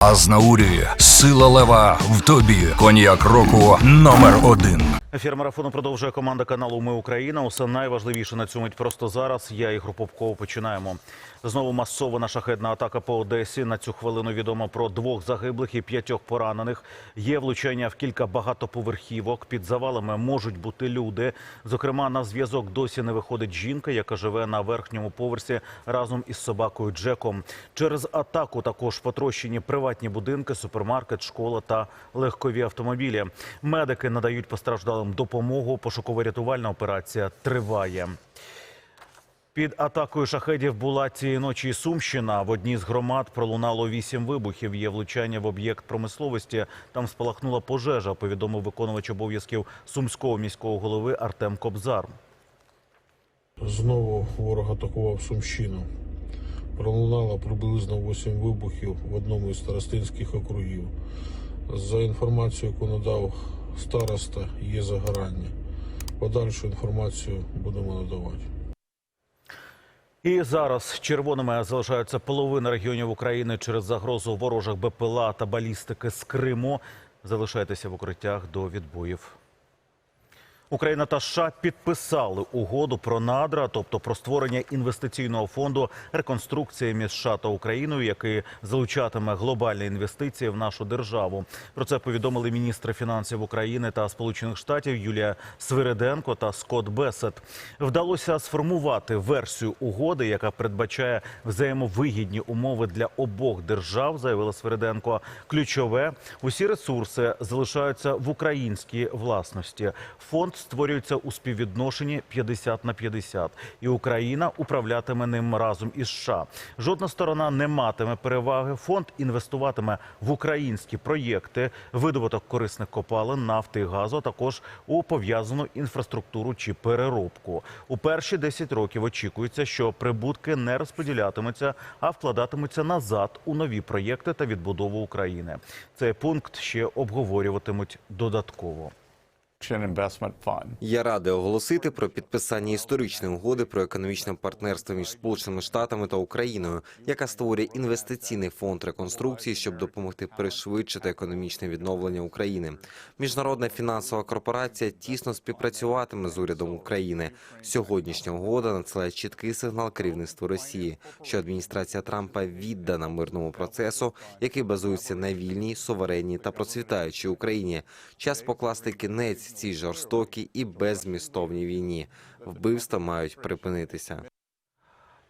Азнаурі, сила лева в тобі. Коньяк року номер один. Ефір марафону продовжує команда каналу Ми Україна. Усе найважливіше на цю мить просто зараз. Я Ігор Попков. Починаємо. Знову масована шахедна атака по Одесі. На цю хвилину відомо про двох загиблих і п'ятьох поранених. Є влучання в кілька багатоповерхівок. Під завалами можуть бути люди. Зокрема, на зв'язок досі не виходить жінка, яка живе на верхньому поверсі разом із собакою Джеком. Через атаку також потрощені приватні будинки, супермаркет, школа та легкові автомобілі. Медики надають постраждалим допомогу. Пошуково-рятувальна операція триває. Під атакою шахедів була цієї ночі Сумщина. В одній з громад пролунало вісім вибухів. Є влучання в об'єкт промисловості. Там спалахнула пожежа. Повідомив виконувач обов'язків сумського міського голови Артем Кобзар. Знову ворог атакував Сумщину. Пролунало приблизно 8 вибухів в одному із старостинських округів. За інформацією, яку надав староста, є загорання. Подальшу інформацію будемо надавати. І зараз червоними залишаються половина регіонів України через загрозу ворожих БПЛА та балістики з Криму. Залишайтеся в укриттях до відбоїв. Україна та США підписали угоду про надра, тобто про створення інвестиційного фонду реконструкції між США та Україною, який залучатиме глобальні інвестиції в нашу державу. Про це повідомили міністри фінансів України та Сполучених Штатів Юлія Свириденко та Скотт Бесет. Вдалося сформувати версію угоди, яка передбачає взаємовигідні умови для обох держав, заявила Свириденко. Ключове усі ресурси залишаються в українській власності. Фонд створюється у співвідношенні 50 на 50, і Україна управлятиме ним разом із США. Жодна сторона не матиме переваги. Фонд інвестуватиме в українські проєкти, видобуток корисних копалин, нафти і газу, а також у пов'язану інфраструктуру чи переробку. У перші 10 років очікується, що прибутки не розподілятимуться, а вкладатимуться назад у нові проєкти та відбудову України. Цей пункт ще обговорюватимуть додатково. Я радий оголосити про підписання історичної угоди про економічне партнерство між Сполученими Штатами та Україною, яка створює інвестиційний фонд реконструкції, щоб допомогти пришвидшити економічне відновлення України. Міжнародна фінансова корпорація тісно співпрацюватиме з урядом України. Сьогоднішня угода надсилає чіткий сигнал керівництву Росії, що адміністрація Трампа віддана мирному процесу, який базується на вільній, суверенній та процвітаючій Україні. Час покласти кінець цій жорстокій і беззмістовній війні. Вбивства мають припинитися.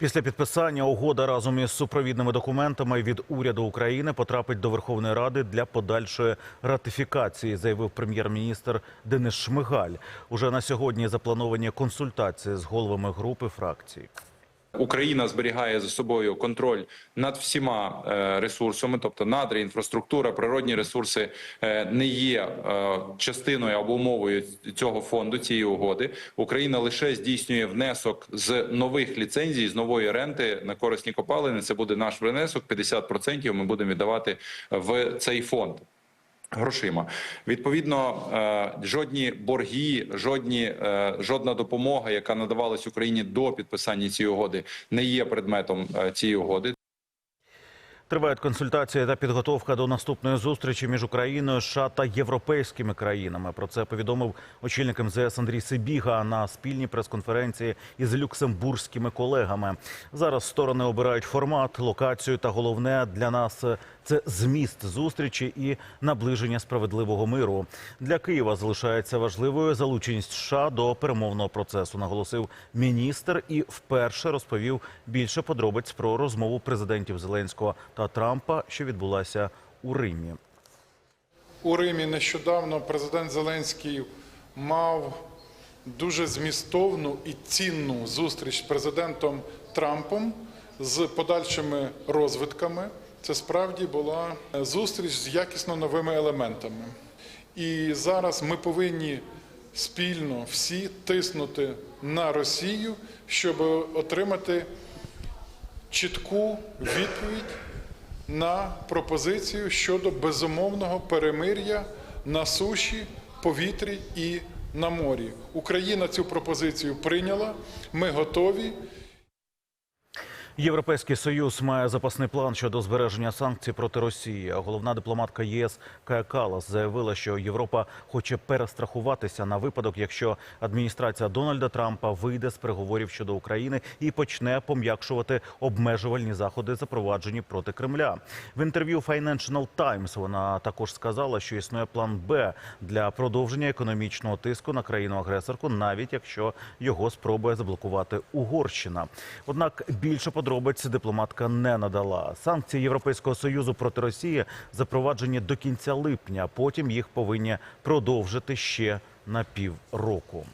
Після підписання угода разом із супровідними документами від уряду України потрапить до Верховної Ради для подальшої ратифікації, заявив прем'єр-міністр Денис Шмигаль. Уже на сьогодні заплановані консультації з головами групи фракцій. Україна зберігає за собою контроль над всіма е, ресурсами, тобто надра, інфраструктура, природні ресурси е, не є е, частиною або умовою цього фонду цієї угоди. Україна лише здійснює внесок з нових ліцензій, з нової ренти на корисні копалини. Це буде наш внесок. 50% ми будемо віддавати в цей фонд. Грошима відповідно е, жодні борги, жодні е, жодна допомога, яка надавалась Україні до підписання цієї угоди, не є предметом е, цієї угоди. Тривають консультації та підготовка до наступної зустрічі між Україною, США та європейськими країнами. Про це повідомив очільник МЗС Андрій Сибіга на спільній прес-конференції із люксембурзькими колегами. Зараз сторони обирають формат, локацію та головне для нас це зміст зустрічі і наближення справедливого миру. Для Києва залишається важливою залученість США до перемовного процесу. Наголосив міністр і вперше розповів більше подробиць про розмову президентів Зеленського та Трампа, що відбулася у Римі. У Римі нещодавно президент Зеленський мав дуже змістовну і цінну зустріч з президентом Трампом з подальшими розвитками. Це справді була зустріч з якісно новими елементами. І зараз ми повинні спільно всі тиснути на Росію, щоб отримати чітку відповідь на пропозицію щодо безумовного перемир'я на суші, повітрі і на морі. Україна цю пропозицію прийняла. Ми готові. Європейський союз має запасний план щодо збереження санкцій проти Росії. Головна дипломатка ЄС Кая Калас заявила, що Європа хоче перестрахуватися на випадок, якщо адміністрація Дональда Трампа вийде з переговорів щодо України і почне пом'якшувати обмежувальні заходи, запроваджені проти Кремля. В інтерв'ю Financial Times вона також сказала, що існує план Б для продовження економічного тиску на країну-агресорку, навіть якщо його спробує заблокувати Угорщина. Однак більше подробиць дипломатка не надала. Санкції Європейського союзу проти Росії запроваджені до кінця липня. Потім їх повинні продовжити ще на півроку.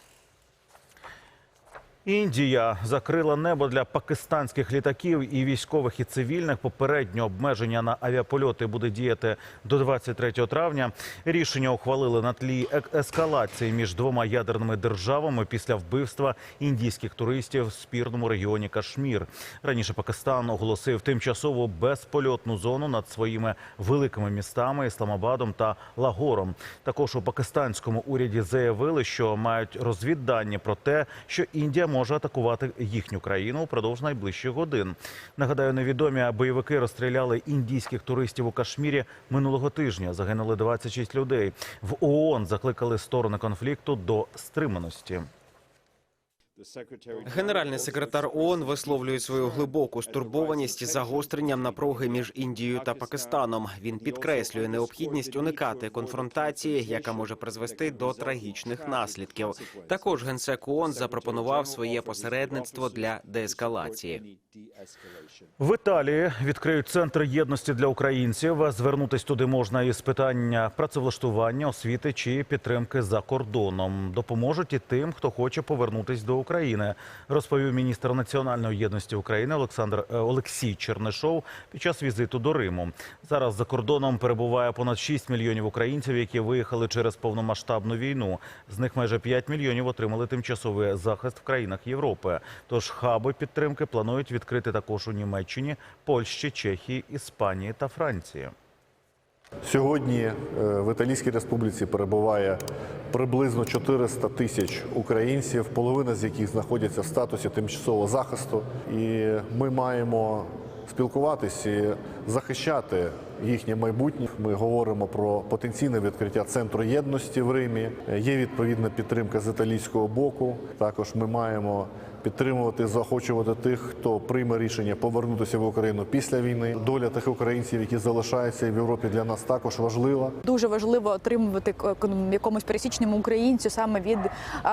Індія закрила небо для пакистанських літаків і військових і цивільних. Попередньо обмеження на авіапольоти буде діяти до 23 травня. Рішення ухвалили на тлі ескалації між двома ядерними державами після вбивства індійських туристів в спірному регіоні Кашмір. Раніше Пакистан оголосив тимчасову безпольотну зону над своїми великими містами Ісламабадом та Лагором. Також у пакистанському уряді заявили, що мають розвіддані про те, що Індія може атакувати їхню країну упродовж найближчих годин. Нагадаю, невідомі бойовики розстріляли індійських туристів у Кашмірі минулого тижня. Загинули 26 людей. В ООН закликали сторони конфлікту до стриманості. Генеральний секретар ООН висловлює свою глибоку стурбованість загостренням напруги між Індією та Пакистаном. Він підкреслює необхідність уникати конфронтації, яка може призвести до трагічних наслідків. Також генсек ООН запропонував своє посередництво для деескалації. В Італії відкриють центр єдності для українців. Звернутись туди можна із питання працевлаштування, освіти чи підтримки за кордоном. Допоможуть і тим, хто хоче повернутись до України, розповів міністр національної єдності України Олександр е, Олексій Чернишов під час візиту до Риму. Зараз за кордоном перебуває понад 6 мільйонів українців, які виїхали через повномасштабну війну. З них майже 5 мільйонів отримали тимчасовий захист в країнах Європи. Тож хаби підтримки планують відкрити також у Німеччині, Польщі, Чехії, Іспанії та Франції. Сьогодні е, в Італійській республіці перебуває приблизно 400 тисяч українців, половина з яких знаходяться в статусі тимчасового захисту. І ми маємо спілкуватися захищати їхнє майбутнє. Ми говоримо про потенційне відкриття центру єдності в Римі. Є відповідна підтримка з італійського боку. Також ми маємо підтримувати, заохочувати тих, хто прийме рішення повернутися в Україну після війни. Доля тих українців, які залишаються в Європі, для нас також важлива. дуже важливо отримувати к- якомусь пересічному українцю саме від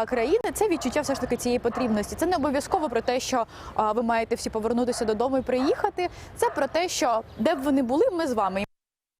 країни. Це відчуття все ж таки цієї потрібності. Це не обов'язково про те, що ви маєте всі повернутися додому і приїхати. Це про те, що де б вони були, ми з вами.